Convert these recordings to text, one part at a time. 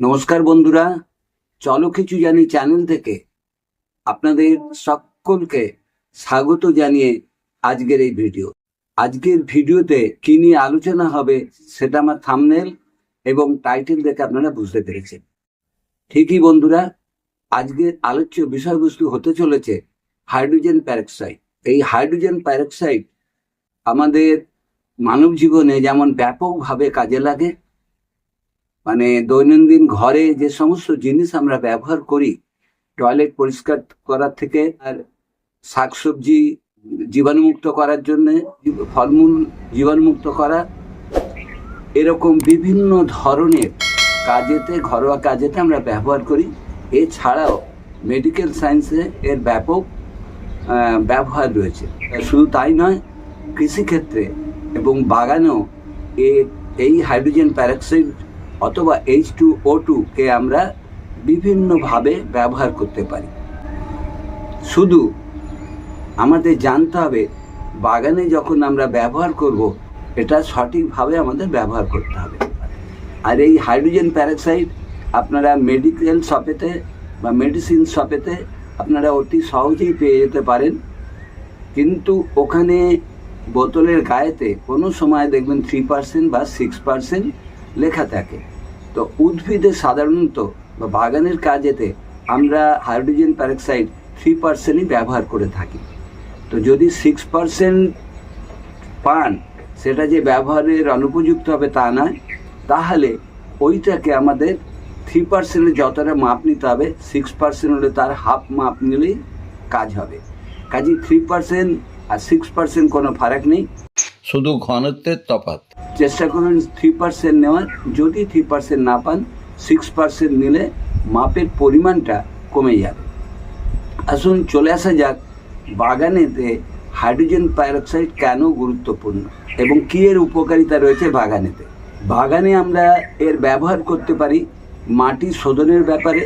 নমস্কার বন্ধুরা, চলো কিছু জানি চ্যানেল থেকে। আপনাদের সকলকে স্বাগত জানিয়ে আজকের এই ভিডিও। আজকের ভিডিওতে কি নিয়ে আলোচনা হবে সেটা আমার থামনেল এবং টাইটেল দেখে আপনারা বুঝতে পেরেছেন। ঠিকই বন্ধুরা, আজকের আলোচ্য বিষয়বস্তু হতে চলেছে হাইড্রোজেন প্যারক্সাইড এই হাইড্রোজেন প্যারক্সাইড আমাদের মানব জীবনে যেমন ব্যাপকভাবে কাজে লাগে মানে দৈনন্দিন ঘরে যে সমস্ত জিনিস আমরা ব্যবহার করি, টয়লেট পরিষ্কার করার থেকে আর শাকসবজি জীবাণুমুক্ত করার জন্য, ফলমূল জীবাণুমুক্ত করা, এরকম বিভিন্ন ধরনের কাজেতে, ঘরোয়া কাজেতে আমরা ব্যবহার করি। এছাড়াও মেডিকেল সায়েন্সে এর ব্যাপক ব্যবহার রয়েছে। শুধু তাই নয়, কৃষিক্ষেত্রে এবং বাগানেও এই হাইড্রোজেন প্যারক্সাইড অথবা এইচ টু ও টুকে আমরা বিভিন্নভাবে ব্যবহার করতে পারি। শুধু আমাদের জানতে হবে, বাগানে যখন আমরা ব্যবহার করব, এটা সঠিকভাবে আমাদের ব্যবহার করতে হবে। আর এই হাইড্রোজেন প্যারাক্সাইড আপনারা মেডিকেল শপেতে বা মেডিসিন শপেতে আপনারা অতি সহজেই পেয়ে যেতে পারেন। কিন্তু ওখানে বোতলের গায়েতে কোনো সময় দেখবেন থ্রি পার্সেন্ট বা সিক্স পার্সেন্ট লেখা থাকে। তো উদ্ভিদে সাধারণত বা বাগানের কাজেতে আমরা হাইড্রোজেন প্যারক্সাইড থ্রি পার্সেন্টই ব্যবহার করে থাকি। তো যদি সিক্স পার্সেন্ট পান, সেটা যে ব্যবহারের অনুপযুক্ত হবে তা নয়। তাহলে ওইটাকে আমাদের থ্রি পার্সেন্টের যতটা মাপ নিতে হবে সিক্স পার্সেন্ট হলে তার হাফ মাপ নিলেই কাজ হবে। কাজে থ্রি পার্সেন্ট আর সিক্স পার্সেন্ট কোনো ফারাক নেই। শুধু ঘনত্বের তফাৎ। চেষ্টা করুন থ্রি পার্সেন্ট নেওয়ার। যদি থ্রি পার্সেন্ট না পান সিক্স পার্সেন্ট নিলে মাপের পরিমাণটা কমে যাবে। আসুন চলে আসা যাক বাগানেতে হাইড্রোজেন পাইরক্সাইড কেন গুরুত্বপূর্ণ এবং কী এর উপকারিতা রয়েছে বাগানেতে। বাগানে আমরা এর ব্যবহার করতে পারি মাটি শোধনের ব্যাপারে।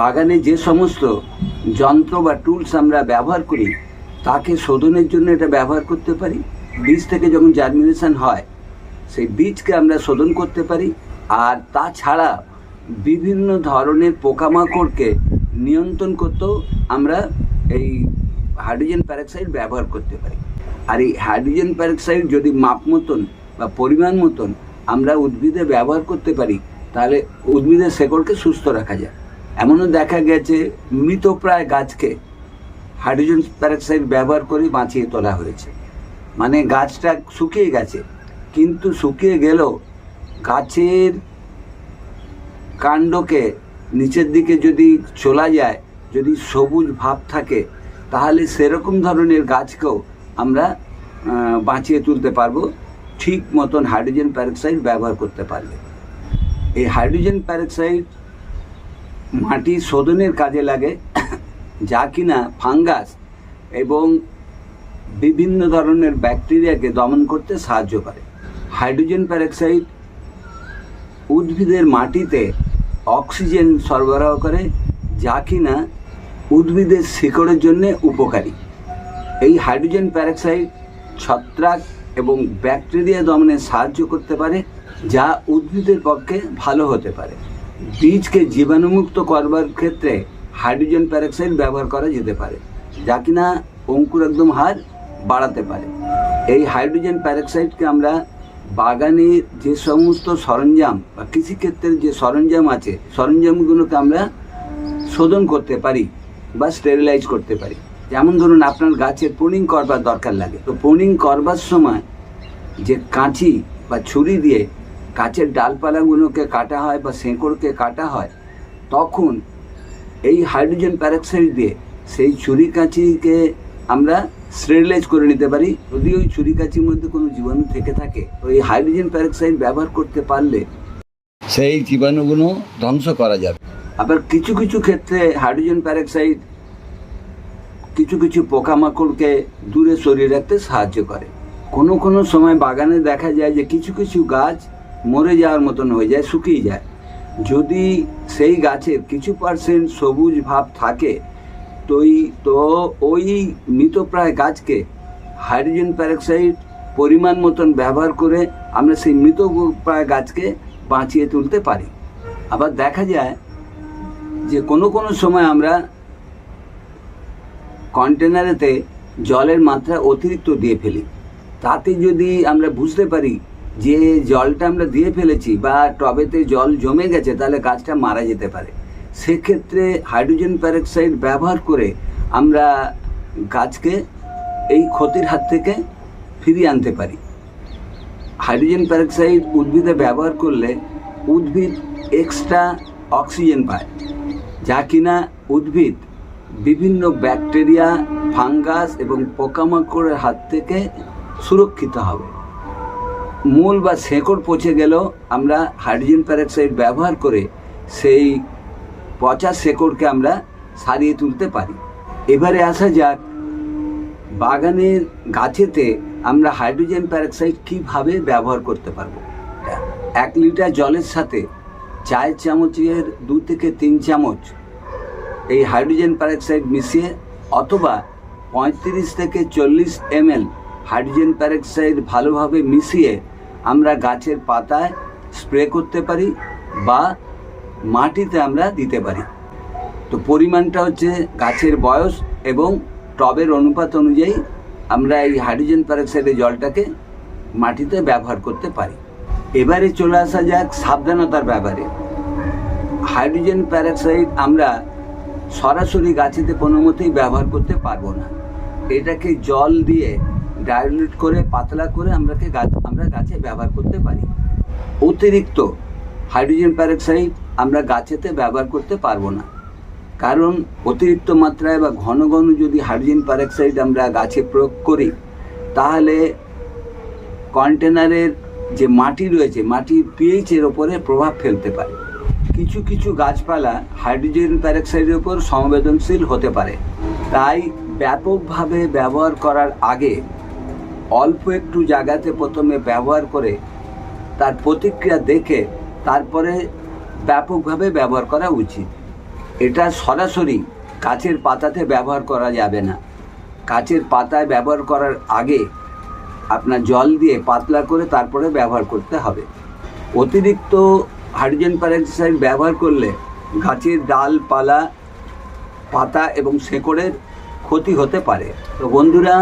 বাগানে যে সমস্ত যন্ত্র বা টুলস আমরা ব্যবহার করি তাকে শোধনের জন্য এটা ব্যবহার করতে পারি। বীজ থেকে যখন জার্মিনেশন হয়, সেই বীজকে আমরা শোধন করতে পারি। আর তাছাড়া বিভিন্ন ধরনের পোকামাকড়কে নিয়ন্ত্রণ করতেও আমরা এই হাইড্রোজেন প্যারক্সাইড ব্যবহার করতে পারি। আর এই হাইড্রোজেন প্যারক্সাইড যদি মাপ মতন বা পরিমাণ মতন আমরা উদ্ভিদে ব্যবহার করতে পারি, তাহলে উদ্ভিদের শেকড়কে সুস্থ রাখা যায়। এমনও দেখা গেছে মৃতপ্রায় গাছকে হাইড্রোজেন প্যারক্সাইড ব্যবহার করে বাঁচিয়ে তোলা হয়েছে। মানে গাছটা শুকিয়ে গেছে। কিন্তু শুকিয়ে গেলেও গাছের কাণ্ডকে নিচের দিকে যদি চলা যায়, যদি সবুজ ভাব থাকে, তাহলে সেরকম ধরনের গাছকেও আমরা বাঁচিয়ে তুলতে পারব। ঠিক মতন হাইড্রোজেন প্যারক্সাইড ব্যবহার করতে পারলে। এই হাইড্রোজেন প্যারক্সাইড মাটি শোধনের কাজে লাগে। যা কিনা ফাঙ্গাস এবং বিভিন্ন ধরনের ব্যাকটেরিয়াকে দমন করতে সাহায্য করে। হাইড্রোজেন প্যারক্সাইড উদ্ভিদের মাটিতে অক্সিজেন সরবরাহ করে, যা কিনা উদ্ভিদের শিকড়ের জন্য উপকারী। এই হাইড্রোজেন প্যারক্সাইড ছত্রাক এবং ব্যাকটেরিয়া দমনে সাহায্য করতে পারে, যা উদ্ভিদের পক্ষে ভালো হতে পারে। বীজকে জীবাণুমুক্ত করবার ক্ষেত্রে হাইড্রোজেন প্যারক্সাইড ব্যবহার করা যেতে পারে, যা কিনা অঙ্কুর একদম হার বাড়াতে পারে। এই হাইড্রোজেন প্যারক্সাইডকে আমরা বাগানে যে সমস্ত সরঞ্জাম বা কৃষিক্ষেত্রের যে সরঞ্জাম আছে, সরঞ্জামগুলোকে আমরা শোধন করতে পারি বা স্টেরিলাইজ করতে পারি। যেমন ধরুন আপনার গাছের প্রুনিং করবার দরকার লাগে। তো প্রুনিং করবার সময় যে কাঁচি বা ছুরি দিয়ে গাছের ডালপালাগুলোকে কাটা হয় বা শেঁকড়কে কাটা হয়, তখন এই হাইড্রোজেন প্যারক্সাইড দিয়ে সেই ছুরি কাঁচিকে আমরা স্টেরিলাইজ করে নিতে পারি। যদি ওই ছুরি কাঁচির মধ্যে কোনো জীবাণু থেকে থাকে ওই হাইড্রোজেন প্যারক্সাইড ব্যবহার করতে পারলে সেই জীবাণুগুলো ধ্বংস করা যাবে। আবার কিছু কিছু ক্ষেত্রে হাইড্রোজেন প্যারক্সাইড কিছু কিছু পোকামাকড়কে দূরে সরিয়ে রাখতে সাহায্য করে। কোনো কোনো সময় বাগানে দেখা যায় যে কিছু কিছু গাছ মরে যাওয়ার মতন হয়ে যায় শুকিয়ে যায়। যদি সেই গাছের কিছু পার্সেন্ট সবুজ ভাব থাকে, তো তো ওই মৃতপ্রায় গাছকে হাইড্রোজেন প্যারক্সাইড পরিমাণ মতন ব্যবহার করে আমরা সেই মৃতপ্রায় গাছকে বাঁচিয়ে তুলতে পারি। আবার দেখা যায় যে কোনো কোনো সময় আমরা কন্টেনারেতে জলের মাত্রা অতিরিক্ত দিয়ে ফেলি। তাতে যদি আমরা বুঝতে পারি যে জলটা আমরা দিয়ে ফেলেছি বা টবেতে জল জমে গেছে, তাহলে গাছটা মারা যেতে পারে। সেক্ষেত্রে হাইড্রোজেন প্যারক্সাইড ব্যবহার করে আমরা গাছকে এই ক্ষতির হাত থেকে ফিরিয়ে আনতে পারি। হাইড্রোজেন প্যারক্সাইড উদ্ভিদে ব্যবহার করলে উদ্ভিদ এক্সট্রা অক্সিজেন পায়, যা কিনা উদ্ভিদ বিভিন্ন ব্যাকটেরিয়া, ফাঙ্গাস এবং পোকামাকড়ের হাত থেকে সুরক্ষিত হবে। মূল বা শেকড় পচে গেলেও আমরা হাইড্রোজেন প্যারক্সাইড ব্যবহার করে সেই পচা শেকড়কে আমরা সারিয়ে তুলতে পারি। এবারে আসা যাক, বাগানের গাছেতে আমরা হাইড্রোজেন প্যারক্সাইড কীভাবে ব্যবহার করতে পারব? এক লিটার জলের সাথে চায়ের চামচের দু থেকে তিন চামচ এই হাইড্রোজেন প্যারক্সাইড মিশিয়ে অথবা পঁয়ত্রিশ থেকে চল্লিশ এমএল হাইড্রোজেন প্যারক্সাইড ভালোভাবে মিশিয়ে আমরা গাছের পাতায় স্প্রে করতে পারি বা মাটিতে আমরা দিতে পারি। তো পরিমাণটা হচ্ছে গাছের বয়স এবং টবের অনুপাত অনুযায়ী আমরা এই হাইড্রোজেন প্যারক্সাইডের জলটাকে মাটিতে ব্যবহার করতে পারি। এবারে চলে আসা যাক সাবধানতার ব্যাপারে। হাইড্রোজেন প্যারক্সাইড আমরা সরাসরি গাছেতে কোনো মতেই ব্যবহার করতে পারব না। এটাকে জল দিয়ে ডাইলুট করে, পাতলা করে আমরাকে গাছ, আমরা গাছে ব্যবহার করতে পারি। অতিরিক্ত হাইড্রোজেন প্যারক্সাইড আমরা গাছেতে ব্যবহার করতে পারব না। কারণ অতিরিক্ত মাত্রায় বা ঘন ঘন যদি হাইড্রোজেন প্যারক্সাইড আমরা গাছে প্রয়োগ করি, তাহলে কন্টেনারের যে মাটি রয়েছে মাটির পিএইচের ওপরে প্রভাব ফেলতে পারে। কিছু কিছু গাছপালা হাইড্রোজেন প্যারক্সাইডের উপর সংবেদনশীল হতে পারে। তাই ব্যাপকভাবে ব্যবহার করার আগে অল্প একটু জায়গাতে প্রথমে ব্যবহার করে তার প্রতিক্রিয়া দেখে তারপরে ব্যাপকভাবে ব্যবহার করা উচিত। এটা সরাসরি কাচের পাতাতে ব্যবহার করা যাবে না। কাচের পাতায় ব্যবহার করার আগে আপনার জল দিয়ে পাতলা করে তারপরে ব্যবহার করতে হবে। অতিরিক্ত হাইড্রোজেন প্যারক্সাইড ব্যবহার করলে গাছের ডালপালা, পাতা এবং শেকড়ের ক্ষতি হতে পারে। তো বন্ধুরা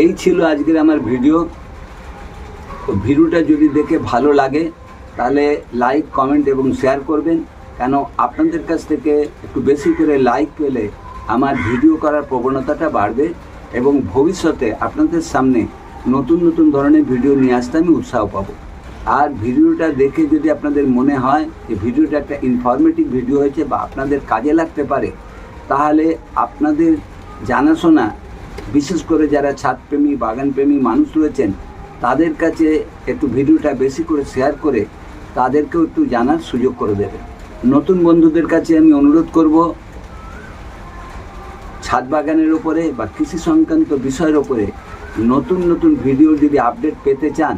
এই ছিল আজকের আমার ভিডিও। ভিডিওটা যদি দেখে ভালো লাগে, তাহলে লাইক কমেন্ট এবং শেয়ার করবেন। কেন আপনাদের কাছ থেকে একটু বেশি করে লাইক পেলে আমার ভিডিও করার প্রবণতাটা বাড়বে এবং ভবিষ্যতে আপনাদের সামনে নতুন নতুন ধরনের ভিডিও নিয়ে আসতে আমি উৎসাহ পাবো। আর ভিডিওটা দেখে যদি আপনাদের মনে হয় যে ভিডিওটা একটা ইনফরমেটিভ ভিডিও হয়েছে বা আপনাদের কাজে লাগতে পারে, তাহলে আপনাদের জানাশোনা বিশেষ করে যারা ছাদপ্রেমী, বাগানপ্রেমী মানুষ রয়েছেন, তাদের কাছে একটু ভিডিওটা বেশি করে শেয়ার করে তাদেরকেও একটু জানার সুযোগ করে দেবে। নতুন বন্ধুদের কাছে আমি অনুরোধ করব, ছাদ বাগানের ওপরে বা কৃষি সংক্রান্ত বিষয়ের ওপরে নতুন নতুন ভিডিও যদি আপডেট পেতে চান,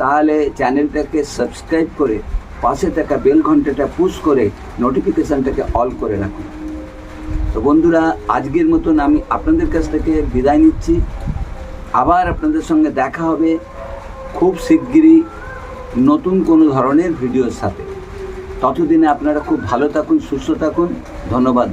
তাহলে চ্যানেলটাকে সাবস্ক্রাইব করে পাশে থাকা বেল ঘন্টাটা পুশ করে নোটিফিকেশানটাকে অল করে রাখুন। তো বন্ধুরা, আজকের মতন আমি আপনাদের কাছ থেকে বিদায় নিচ্ছি। আবার আপনাদের সঙ্গে দেখা হবে খুব শিগগিরই নতুন কোনো ধরনের ভিডিওর সাথে। ততদিনে আপনারা খুব ভালো থাকুন, সুস্থ থাকুন। ধন্যবাদ